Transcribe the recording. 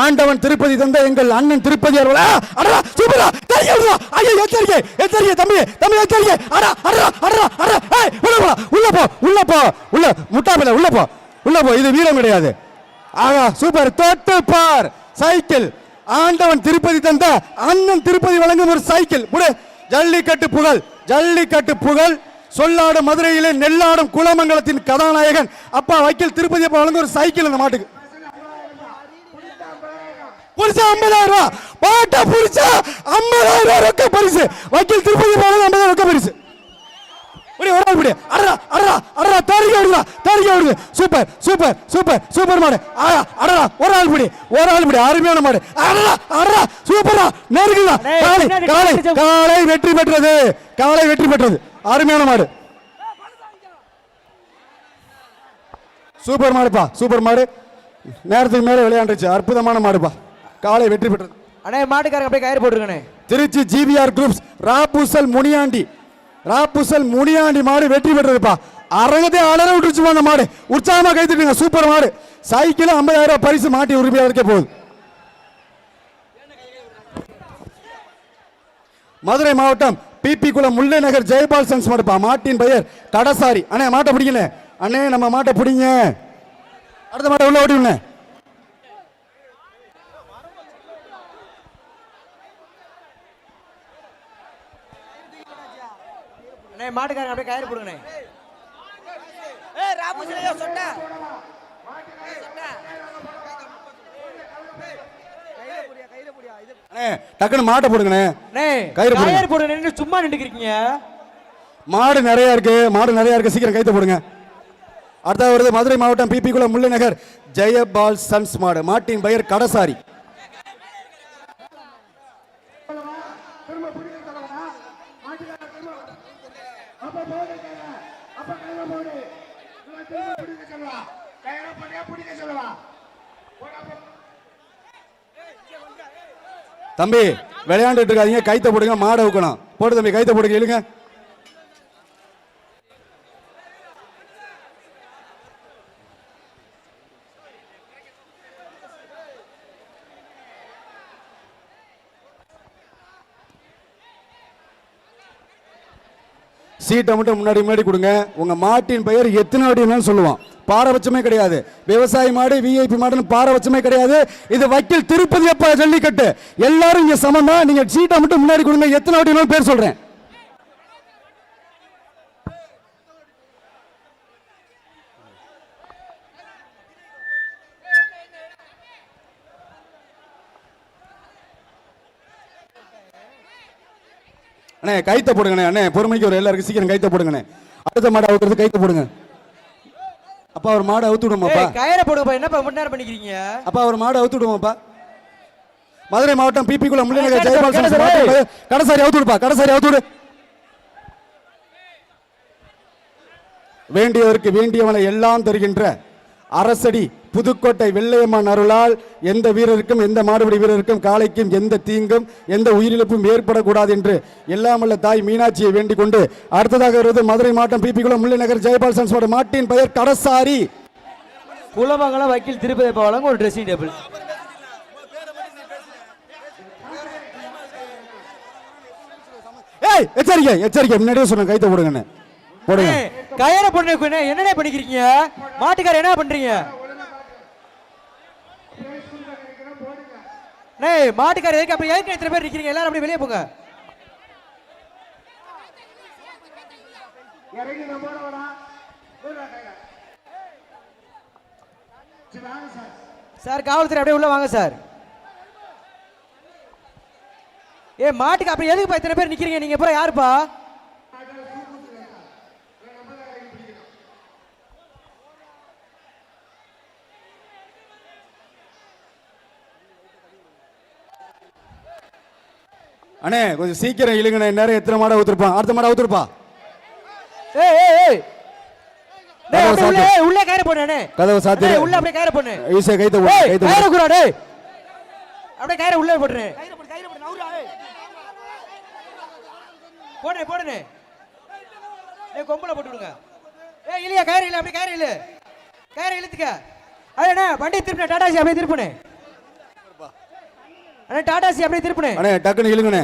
ஆண்டவன் திருப்பதி தந்த எங்கள் அண்ணன் திருப்பதி அவர்களா. அடடா சூப்பரா. தெரியும் ஐயோ எச்சரிக்கை எச்சரிக்கை தம்பி தம்பி எச்சரிக்கை. அடா அடடா அடடா அடடா. ஏய் உள்ள போ உள்ள போ உள்ள போ உள்ள. முட்டாப்பில உள்ள போ உள்ள போ. இது வீரம் கிடையாது. ஆகா சூப்பர். தொட்டு பார். சைக்கிள். ஆண்டவன் திருப்பதி தந்த அண்ணன் திருப்பதி வழங்கும் ஒரு சைக்கிள். முடி. ஜல்லிக்கட்டு புகழ் ஜல்லிக்கட்டு புகழ். சொல்லாடும் மதுரையிலே நெல்லாடும் குலமங்கலத்தின் கதாநாயகன். அப்பா வைக்கல் திருப்பதி அப்பா வழங்கும் ஒரு சைக்கிள் அந்த மாட்டுக்கு. புரிசா ஐம்பதாயிரம் ரூபாய் பாட்டா புரிசா ஐம்பதாயிரம் ரூபாய் ரொக்க பரிசு. வக்கீல் திருப்பதி போனது ஐம்பதாயிரம் ரொக்க பரிசு. இப்படி ஒரு ஆள் இப்படி. அடடா அடடா அடடா தாரிக்க விடுதா தாரிக்க விடுது. சூப்பர் சூப்பர் சூப்பர் சூப்பர் மாடு. அடடா ஒரு ஆள் இப்படி ஒரு ஆள் இப்படி. அருமையான மாடு. அடடா அடடா சூப்பரா நெருங்குதா காலை காலை காலை வெற்றி பெற்றது. காலை வெற்றி பெற்றது. அருமையான மாடு. சூப்பர் மாடுப்பா சூப்பர் மாடு. நேரத்துக்கு மேலே விளையாண்டுச்சு. அற்புதமான மாடுப்பா. காலை வெற்றி பெற்றது. அண்ணே மாட்டுக்காரங்க அப்படியே கயிறு போட்டுருக்கண்ணே திருச்சி ஜிபிஆர் குரூப்ஸ் ராபுசல் முனியாண்டி. ராபுசல் முனியாண்டி மாடு வெற்றி பெற்றதுப்பா. அரங்கத்தை அலற விட்டுருச்சு அந்த மாடு. உற்சாகமா கைத்துட்டுங்க சூப்பர் மாடு. சைக்கிள் ஐம்பதாயிரம் ரூபாய் பரிசு மாட்டி உரிமையாளருக்கே போகுது. மதுரை மாவட்டம் பிபி குளம் முல்லை நகர் ஜெயபால் சன்ஸ் மாடுப்பா. மாட்டின் பெயர் கடசாரி. அண்ணே மாட்டை பிடிக்கல அண்ணே நம்ம மாட்டை பிடிங்க. அடுத்த மாட்டை உள்ள ஓடி மாட்டுக்காரங்க அப்படியே கயிறு போடுங்கண்ணே ஏய் ராமு சிலையோ சொட்ட. டக்குன்னு மாட்டை போடுங்கண்ணே அண்ணே கயிறு. கயிறு போடுங்க சும்மா நின்றுக்கிறீங்க மாடு நிறைய இருக்கு மாடு நிறைய இருக்கு சீக்கிரம் கைத்து போடுங்க. அடுத்த வருது மதுரை மாவட்டம் பிபி குளம் முல்லை நகர் ஜெயபால் சன்ஸ் மாடு மாட்டின் பெயர் கடசாரி. தம்பி விளையாண்டுட்டு இருக்காதீங்க. கைத்த போடுங்க மாடை ஊக்கணும். போடு தம்பி கைத்த போடுங்க இழுங்க. சீட்டை மட்டும் முன்னாடி முன்னாடி கொடுங்க. உங்கள் மாட்டின் பெயர் எத்தனை அடின்னு சொல்லுவான். பாரபட்சமே கிடையாது. விவசாய மாடு விஐபி மாடுன்னு பாரபட்சமே கிடையாது. இது வக்கீல் திருப்பதி அப்பா ஜல்லிக்கட்டு. எல்லாரும் இங்கே சமம்? தான் நீங்கள் சீட்டை மட்டும் முன்னாடி கொடுங்க. எத்தனை அடின்னு பேர் சொல்கிறேன் அண்ணே கைத்த போடுங்கண்ணே. அண்ணே பொறுமைக்கு ஒரு எல்லாருக்கும் சீக்கிரம் கைத்த போடுங்கண்ணே. அடுத்த மாடு அவுத்துறது கைத்த போடுங்க. அப்பா ஒரு மாடு அவுத்து விடுமாப்பா கயிறை போடுங்கப்பா. என்னப்பா முன்ன நேரம் பண்ணிக்கிறீங்க? அப்பா ஒரு மாடு அவுத்து விடுமாப்பா மதுரை மாவட்டம் பிபி குளம் முள்ளிநகர் ஜெயபால் கடைசாரி அவுத்து விடுப்பா. கடைசாரி அவுத்து விடு. வேண்டியவருக்கு வேண்டியவனை எல்லாம் தருகின்ற அரசடி புதுக்கோட்டை வெள்ளையம்மன் அருளால் எந்த வீரருக்கும் எந்த மாடுபிடி வீரருக்கும் காளைக்கும் எந்த தீங்கும் எந்த உயிரிழப்பும் ஏற்படக்கூடாது என்று எல்லாமல்ல தாய் மீனாட்சியை வேண்டிக் கொண்டு அடுத்ததாக வருவது மதுரை மாவட்டம் பிபி குளம் முள்ளிநகர் ஜெயபால் சன்ஸ் மாவட்ட மாட்டின் பெயர் கடசாரி. குலமங்கலம் வக்கீல் திருப்பதி அப்பா வழங்க ஒரு ட்ரெஸ்ஸிங் டேபிள் ஏய் எச்சரிக்கை எச்சரிக்கை முன்னாடியே சொன்ன கைத்த போடுங்கண்ணே போடுங்க. கயிறை போடுங்க என்னடே பண்ணிக்கிறீங்க மாட்டுக்கார என்ன பண்றீங்க? டேய் மாட்டுக்கார எதுக்கு அப்படி எதுக்கு எத்தனை பேர் நிக்கிறீங்க? எல்லாரும் அப்படியே வெளியே போங்க. சார் காவல்துறை அப்படியே உள்ள வாங்க சார். ஏ மாட்டுக்கு அப்படி எதுக்குப்பா இத்தனை பேர் நிக்கிறீங்க? நீங்க அப்புறம் யாருப்பா? அண்ணே கொஞ்சம் சீக்கிரம் இழுங்கண்ணே. நேரம் எத்தனை மாடை ஊத்துருப்பான்? அடுத்த மாடை ஊத்துருப்பா? ஏய் ஏய் ஏய். டேய், அப்படியே உள்ள உள்ள கயிறு போடு அண்ணே. கதவை சாத்து. அண்ணே, உள்ள அப்படியே கயிறு போடு. ஈஸியா கைத்த போடு ஏய் கைத்த கயிறு போடு. குறா டேய். அப்படியே கயிறு உள்ள போடுறே கையில போடு கையில போடு நவுறா ஏய். போடுறே போடுறே. டேய் கொம்புல போட்டு விடுங்க. ஏய் இல்லையா கயிறு இல்ல அப்படியே கயிறு இல்ல கயிறு இழுத்துக்க. அடே வண்டி திருப்பின டாடாசி அப்படியே திருப்புனே. அண்ணா டாடா சி அப்படியே திருப்புனே. அண்ணே டக்குன்னு இழுங்கண்ணே.